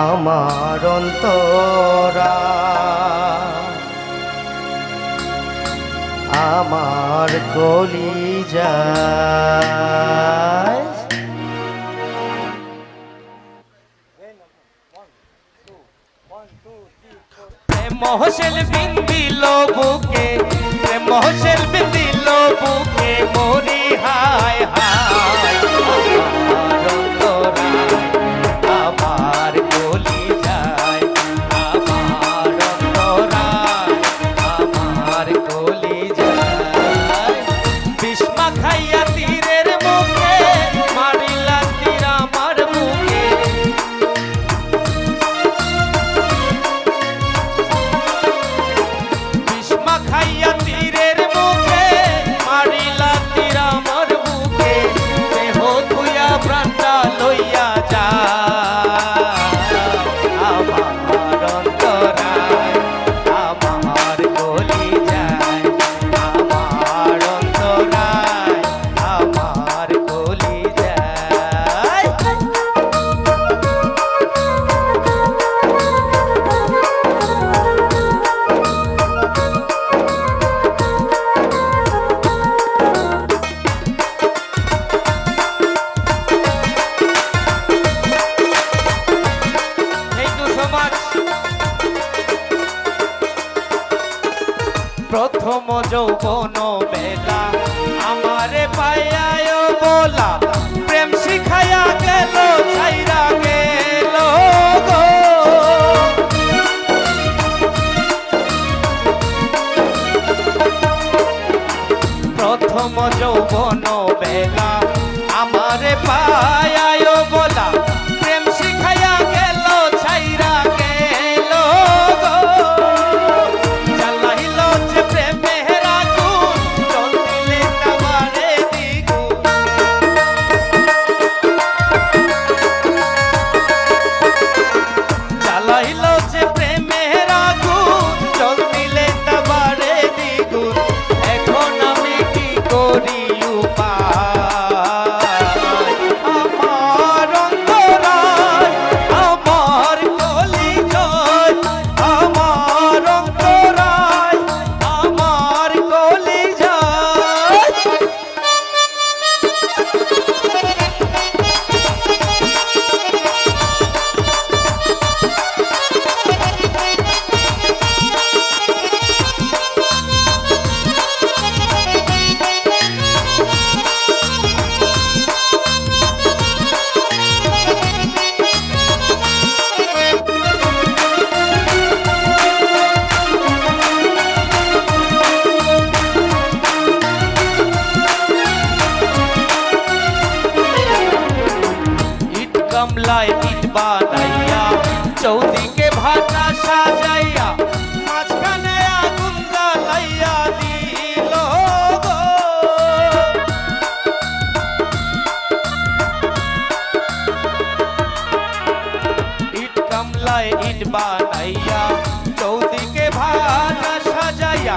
আমার অন্তরা। আমার কলি যায় মহসেল বিন্দি বুকে মহসেল প্রথম যৌবন বেলা আমারে পাইয়ায় বলা, প্রেম শিখাইয়া গেল, ছাইরা গেল গো। প্রথম যৌবন বেলা আমারে পায়া গলায় ইট বানাইয়া চৌদিকে ভাটা সাজাইয়া, মাঝখানে আগুন জ্বালাইয়া দিল ইট কামলায় ইট বানাইয়া চৌদিকে ভাটা সাজাইয়া